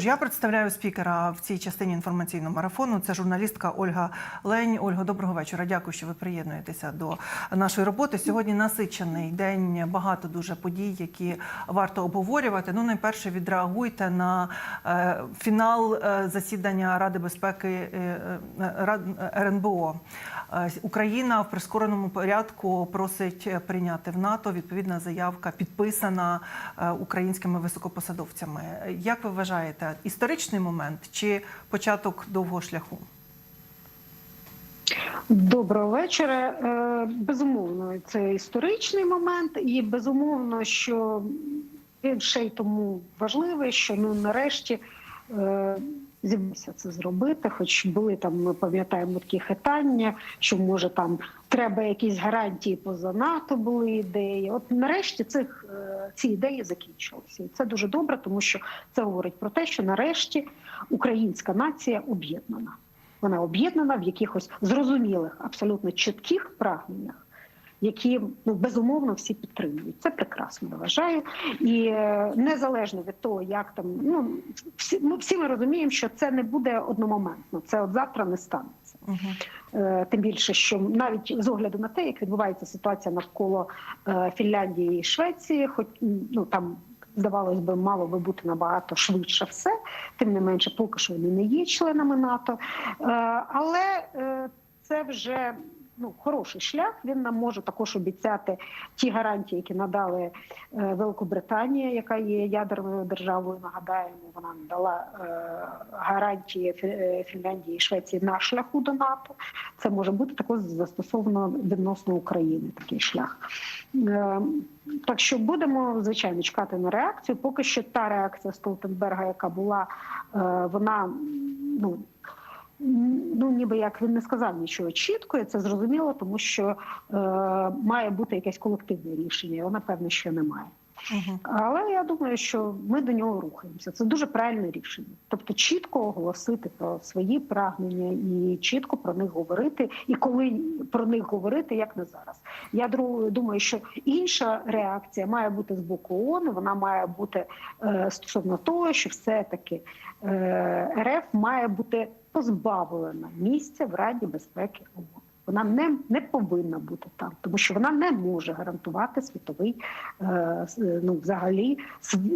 Я представляю спікера в цій частині інформаційного марафону. Це журналістка Ольга Лень. Ольга, доброго вечора. Дякую, що ви приєднуєтеся до нашої роботи. Сьогодні насичений день, багато дуже подій, які варто обговорювати. Ну, найперше відреагуйте на е, фінал е, засідання Ради безпеки е, РНБО. Україна в прискореному порядку просить прийняти в НАТО. Відповідна заявка підписана українськими високопосадовцями. Як ви вважаєте, історичний момент чи початок довгого шляху? Доброго вечора. Е, Безумовно, це історичний момент, і безумовно, що він ще й тому важливий, що ну нарешті е, зібрався це зробити. Хоч були там, ми пам'ятаємо такі хитання, що може там треба якісь гарантії поза НАТО були ідеї. От нарешті цих е, ці ідеї закінчилися, і це дуже добре, тому що це говорить про те, що нарешті українська нація об'єднана. Вона об'єднана в якихось зрозумілих, абсолютно чітких прагненнях, які ну безумовно всі підтримують. Це прекрасно, я вважаю. І е, незалежно від того, як там ну всі, ми всі ми розуміємо, що це не буде одномоментно. Це от завтра не станеться. Угу. Тим більше, що навіть з огляду на те, як відбувається ситуація навколо е, Фінляндії і Швеції, хоч ну там. Здавалось би, мало би бути набагато швидше все. Тим не менше, поки що вони не є членами НАТО. Але це вже ну хороший шлях. Він нам може також обіцяти ті гарантії, які надали е, Великобританія, яка є ядерною державою. Нагадаємо, вона надала е, гарантії е, Фінляндії і Швеції на шляху до НАТО. Це може бути також застосовано відносно України. Такий шлях. Так що будемо звичайно чекати на реакцію. Поки що та реакція Столтенберга, яка була, вона ну. Ну, ніби як він не сказав нічого чітко, і це зрозуміло, тому що е, має бути якесь колективне рішення. Його напевно ще немає. Угу. Але я думаю, що ми до нього рухаємося. Це дуже правильне рішення. Тобто, чітко оголосити про свої прагнення і чітко про них говорити, і коли про них говорити, як не зараз. Я думаю, що інша реакція має бути з боку ООН, Вона має бути е, стосовно того, що все таки е, РФ має бути позбавлена місця в Раді безпеки ООН. Вона не, не повинна бути там, тому що вона не може гарантувати світовий е, ну, взагалі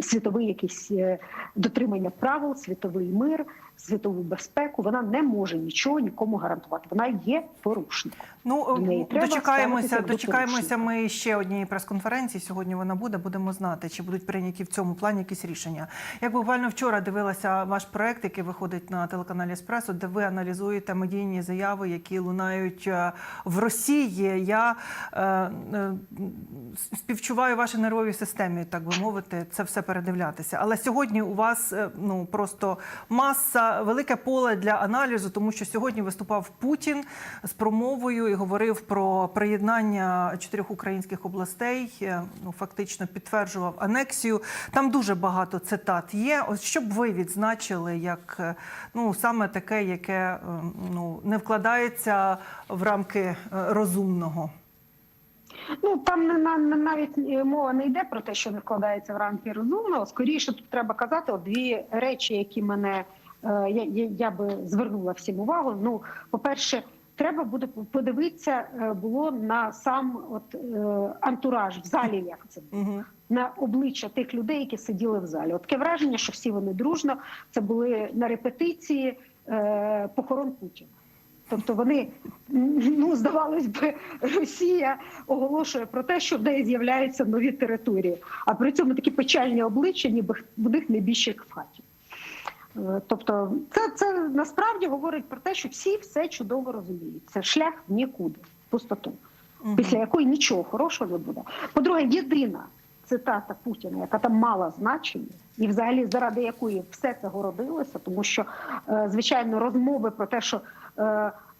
світовий якийсь е, дотримання правил, світовий мир, світову безпеку. Вона не може нічого нікому гарантувати. Вона є порушником. Ну До дочекаємося, до дочекаємося. Ми ще однієї прес-конференції. Сьогодні вона буде. Будемо знати, чи будуть прийняті в цьому плані якісь рішення. Як буквально вчора дивилася ваш проект, який виходить на телеканалі Еспресо, де ви аналізуєте медійні заяви, які лунають е, в Росії. Я е, е, співчуваю вашій нервовій системі, так би мовити, це все передивлятися. Але сьогодні у вас е, ну просто маса, велике поле для аналізу, тому що сьогодні виступав Путін з промовою і говорив про приєднання чотирьох українських областей. Ну фактично підтверджував анексію. Там дуже багато цитат є. Ось що б ви відзначили, як ну саме таке, яке ну не вкладається в рамки е, розумного. Ну там не на навіть е, мова не йде про те, що не вкладається в рамки розумного. Скоріше тут треба казати от дві речі, які мене е, я, я, я би звернула всім увагу. Ну, по-перше, треба буде подивитися було на сам от антураж в залі, як це було. На обличчя тих людей, які сиділи в залі. От таке враження, що всі вони дружно це були на репетиції е, похорон Путіна. Тобто вони ну здавалось би, Росія оголошує про те, що в неї з'являються нові території, а при цьому такі печальні обличчя, ніби в них не більше як в хаті. Е, Тобто, це, це насправді говорить про те, що всі все чудово розуміють. Це шлях в нікуди, в пустоту після якої нічого хорошого не буде. По-друге, єдина цитата Путіна, яка там мала значення, і взагалі заради якої все це городилося, тому що е, звичайно розмови про те, що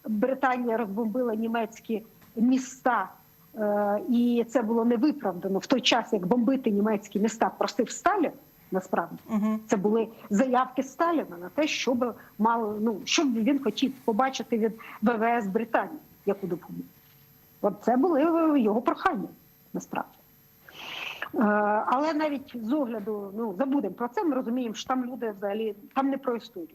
Британія розбомбила німецькі міста. е, І це було невиправдано в той час, як бомбити німецькі міста просив Сталін. Насправді Угу. це були заявки Сталіна на те, щоб мало ну що б він хотів побачити від ВВС Британії, яку допомогу. От це були його прохання насправді. Е, Але навіть з огляду, ну забудемо про це. Ми розуміємо, що там люди взагалі там не про історію.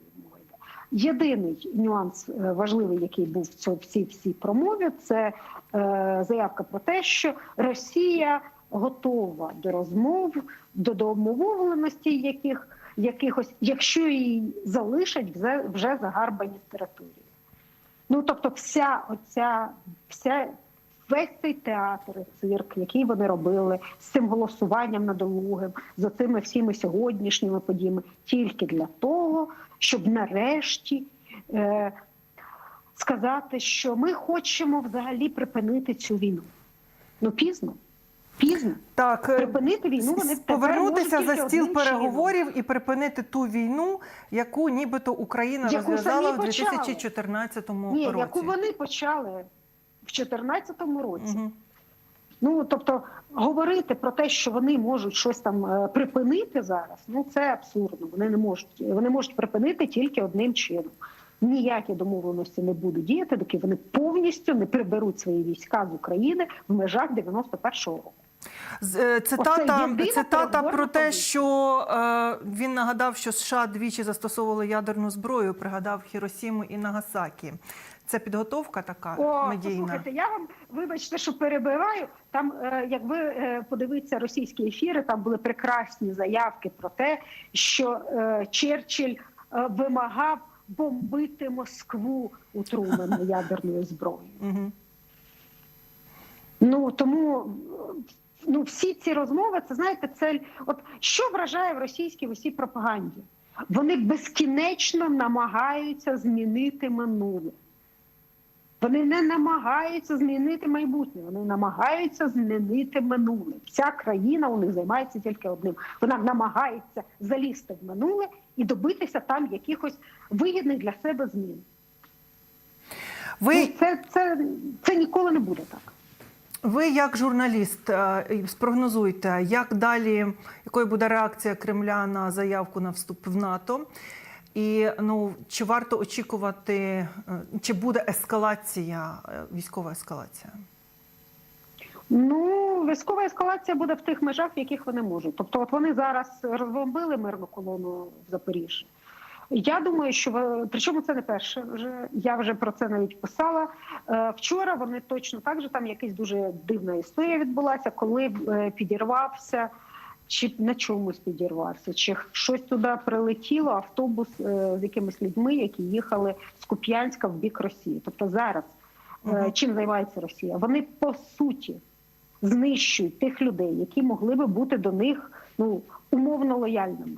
Єдиний нюанс е, важливий, який був в цій всій промові, це е, заявка про те, що Росія готова до розмов, до домовленостей, яких якихось, якщо її залишать вже, вже загарбані території. Ну тобто, вся оця вся весь цей театр, і цирк, який вони робили з цим голосуванням надолугим, за цими всіми сьогоднішніми подіями, тільки для того, щоб нарешті е, сказати, що ми хочемо взагалі припинити цю війну. Ну пізно, пізно. Так, е, Припинити війну вони повернутися за стіл одним чином. переговорів і припинити ту війну, яку нібито Україна Яку розв'язала в почали. 2014 Ні, році. яку вони почали в 2014 році. Мгм. Ну тобто говорити про те, що вони можуть щось там е, припинити зараз, ну це абсурдно. Вони не можуть. Вони можуть припинити тільки одним чином. Ніякі домовленості не будуть діяти, доки вони повністю не приберуть свої війська з України в межах 91-го року. Е, Цитата, цитата про те, що е, він нагадав, що США двічі застосовували ядерну зброю, пригадав Хіросіму і Нагасакі. Це підготовка така О, медійна. послухайте, я вам вибачте, що перебиваю. Там, е, як ви е, подивитися російські ефіри, там були прекрасні заявки про те, що е, Черчилль вимагав бомбити Москву у ядерною зброєю. Ну тому ну всі ці розмови, це знаєте, це от що вражає в російській в усій пропаганді. Вони безкінечно намагаються змінити минуле. Вони не намагаються змінити майбутнє, вони намагаються змінити минуле. Вся країна у них займається тільки одним. Вона намагається залізти в минуле і добитися там якихось вигідних для себе змін. Ви Ну, це, це, це ніколи не буде так. Ви як журналіст е, спрогнозуйте, як далі, якою буде реакція Кремля на заявку на вступ в НАТО? І ну чи варто очікувати, е, чи буде ескалація, е, військова ескалація? Ну, військова ескалація буде в тих межах, в яких вони можуть. Тобто, от вони зараз розбомбили мирну колону в Запоріжжі. Я думаю, що причому це не перше. Вже я вже про це навіть писала. Е, Вчора вони точно так же там якась дуже дивна історія відбулася, коли підірвався. Чи на чомусь підірвався, чи щось туди прилетіло автобус е, з якимись людьми, які їхали з Куп'янська в бік Росії. Тобто зараз Мгм. чим займається Росія? Вони по суті знищують тих людей, які могли би бути до них ну умовно лояльними.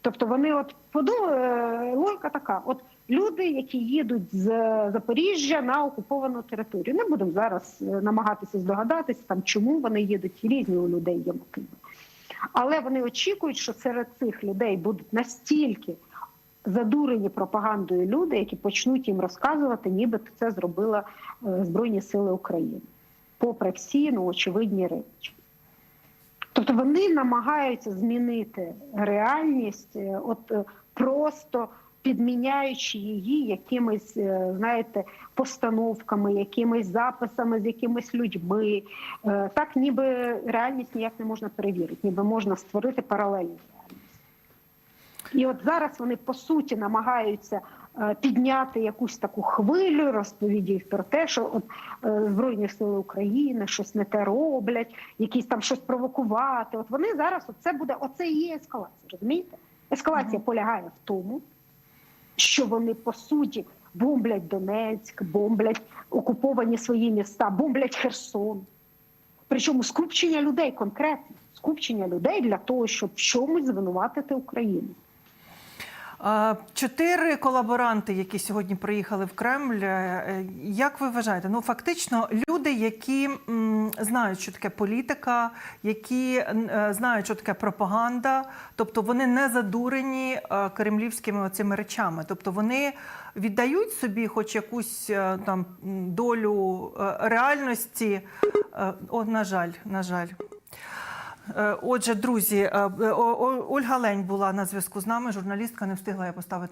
Тобто вони, от подумали, е, логіка така: от люди, які їдуть з Запоріжжя на окуповану територію, не будемо зараз е, намагатися здогадатися, там чому вони їдуть, різні у людей є мотиви. Але вони очікують, що серед цих людей будуть настільки задурені пропагандою люди, які почнуть їм розказувати, нібито це зробила е, Збройні Сили України, попри всі ну, очевидні речі. Тобто вони намагаються змінити реальність, е, от просто підміняючи її якимись, е, знаєте, постановками, якимись записами з якимись людьми. Е, Так, ніби реальність ніяк не можна перевірити, ніби можна створити паралельну реальність. І от зараз вони по суті намагаються е, підняти якусь таку хвилю розповідей про те, що от Збройні сили України щось не те роблять, якісь там щось провокувати. От вони зараз оце буде, оце і є ескалація. Розумієте? Ескалація полягає в тому, що вони по суті бомблять Донецьк, бомблять окуповані свої міста, бомблять Херсон. Причому скупчення людей конкретно, скупчення людей для того, щоб в чомусь звинуватити Україну. Е, Чотири колаборанти, які сьогодні приїхали в Кремль. е, Як ви вважаєте? Ну фактично люди, які знають, що таке політика, які е, знають, що таке пропаганда, тобто вони не задурені е, кремлівськими оцими речами. Тобто вони віддають собі, хоч якусь е, там долю е, реальності. Е, О, на жаль, на жаль. Е, Отже, друзі, е, О- Ольга Лень була на зв'язку з нами. Журналістка не встигла я поставити.